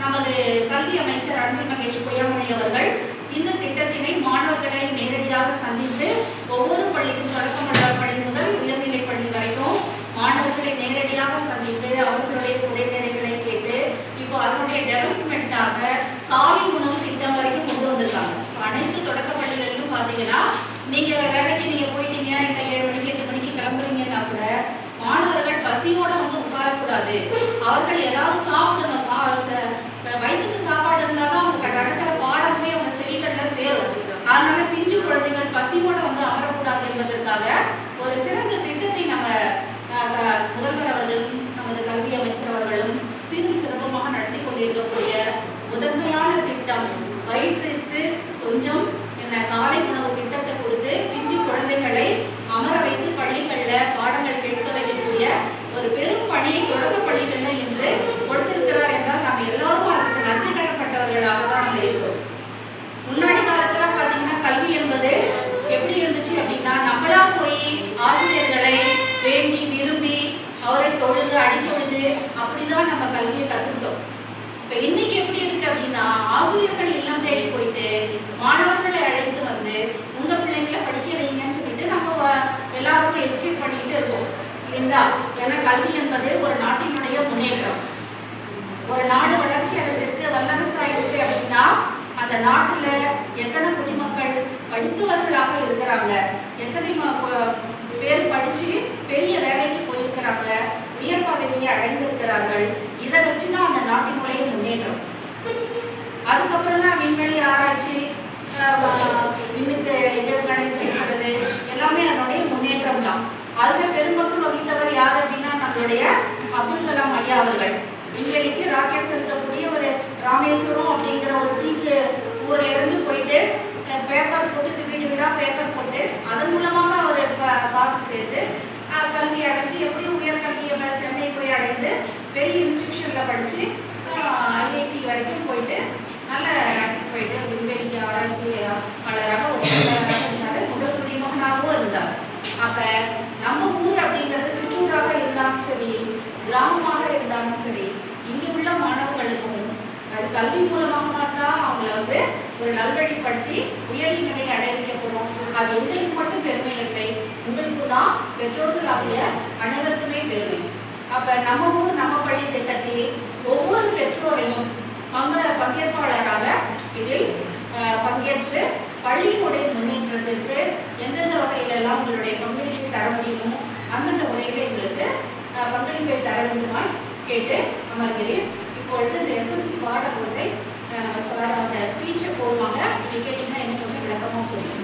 நமது கல்வி அமைச்சர் அன்பில் மகேஷ் பொய்யாமொழி அவர்கள் இந்த திட்டத்தினை மாணவர்களை நேரடியாக சந்தித்து ஒவ்வொரு பள்ளிக்கும் தொடக்கமல்ல பள்ளி முதல் உயர்நிலை பள்ளி வரைக்கும் மாணவர்களை நேரடியாக சந்தித்து அவர்களுடைய குறைநிலைகளை கேட்டு இப்போ அதனுடைய டெவலப்மெண்ட்டாக காலை உணவு திட்டம் வரைக்கும் கொண்டு வந்திருக்காங்க. அனைத்து தொடக்க பள்ளிகளிலும் பார்த்தீங்கன்னா நீங்க வேலைக்கு நீங்க போயிட்டீங்க இல்லை ஏழு மணிக்கு எட்டு மணிக்கு கிளம்புறீங்கன்னா கூட மாணவர்கள் பசியோட வந்து உட்காரக்கூடாது. அவர்கள் ஏதாவது சாப்பிடணும் கா- அந்த வயிற்றுக்கு சாப்பாடு இருந்தால் தான் அவங்க க- நடக்கிற பாடம் போய் அவங்க செவிகள்ல சேரும் அதனால பிஞ்சு குழந்தைகள் பசியோட வந்து அமரக்கூடாது ஒரு சிறந்த திட்டத்தை நம்ம முதல்வர் அவர்களும் நமது கல்வி அமைச்சர் அவர்களும் சீரும் சிறப்பமாக நடத்தி கொண்டிருக்கக்கூடிய முதன்மையான திட்டம் வயிற்றுக்கு கொஞ்சம் என்ன காலை உணவு திட்டத்தை கொடுத்து பிஞ்சு குழந்தைகளை அமர வைத்து பள்ளிகளில் பாடங்கள் கேட்க வைக்கக்கூடிய ஒரு பெரும் பணியை தொடக்க பள்ளிகளில் இன்று கொடுத்திருக்கிறார் என்றால் நாம் எல்லாரும் அதற்கு நன்றி கடன்பட்டவர்களாக தான் நம்ம கல்வியை கற்றுக்கிட்டோம் இப்போ இன்னைக்கு எப்படி இருக்கு அப்படின்னா ஆசிரியர்கள் இல்லம் தேடி போயிட்டு மாணவர்களை அழைத்து வந்து உங்க பிள்ளைங்களை படிக்க வைங்கன்னு சொல்லிட்டு நம்ம எல்லாருக்கும் எஜுகேட் பண்ணிட்டு இருக்கோம். இல்லைங்களா? ஏன்னா கல்வி என்பது ஒரு நாட்டினுடைய முன்னேற்றம். ஒரு நாடு வளர்ச்சி அடைஞ்சிருக்கு வல்லரசா இருக்கு அப்படின்னா அந்த நாட்டுல எத்தனை குடிமக்கள் படித்தவர்களாக இருக்கிறாங்க? அடைந்திருக்கிறார்கள். இதை வச்சுதான் அந்த நாட்டினுடைய முன்னேற்றம். அதுக்கப்புறம் தான் விண்வெளி ஆராய்ச்சி விண்ணுக்கு ஏவுகணை செலுத்துறது எல்லாமே அதனுடைய முன்னேற்றம் தான் அதுல பெரும்பங்கு வகித்தவர் யார் அப்படின்னா நம்மளுடைய அப்துல் கலாம் ஐயா அவர்கள். விண்வெளிக்கு ராக்கெட் செலுத்தக்கூடிய ஒரு ராமேஸ்வரம் அப்படிங்கிற ஒரு தீக்கு ஊர்ல இருந்து போயிட்டு பேப்பர் போட்டு வீடு வீடா பேப்பர் போட்டு அதன் மூலமாக அவர் காசு சேர்த்து கல்வி அடைஞ்சு எப்படியும் உயர்கல்வியை ப- சென்னை போய் அடைந்து பெரிய இன்ஸ்டியூஷனில் படித்து ஐஐடி வரைக்கும் போயிட்டு நல்ல போயிட்டு விண்வெளி ஆராய்ச்சியாளராக ஒரு இருந்தார். முதல் குடிமகனாகவும் இருந்தார். அப்போ நம்ம ஊர் அப்படிங்கிறது சிற்றூராக இருந்தாலும் சரி கிராமமாக இருந்தாலும் சரி இங்கே உள்ள மாணவர்களுக்கும் அது கல்வி மூலமாக தான் அவங்கள வந்து ஒரு நல்வழிப்படுத்தி உயர்நிலை அடைய அடைவிக்க போகிறோம் அது எங்களுக்கு மட்டும் பெருமை தான் பெற்றோர்களாகிய அனைவருக்குமே பெருமை. அப்போ நம்ம ஊர் நம்ம பள்ளி திட்டத்தில் ஒவ்வொரு பெற்றோரையும் பங்க பங்கேற்பாளராக இதில் பங்கேற்று பள்ளிக்கூடைய முன்னேற்றத்திற்கு எந்தெந்த வகையிலெல்லாம் உங்களுடைய பங்களிப்பை தர முடியுமோ அந்தந்த முறையில் உங்களுக்கு பங்களிப்பை தர வேண்டுமாய் கேட்டு அமர்கிறேன். இப்பொழுது இந்த எஸ்எம்சி பாடப்பொழுதை சார் அந்த ஸ்பீச்சை போடுவாங்க டிக்கெட்டுன்னா எனக்கு வந்து விளக்கமாக புரியும்.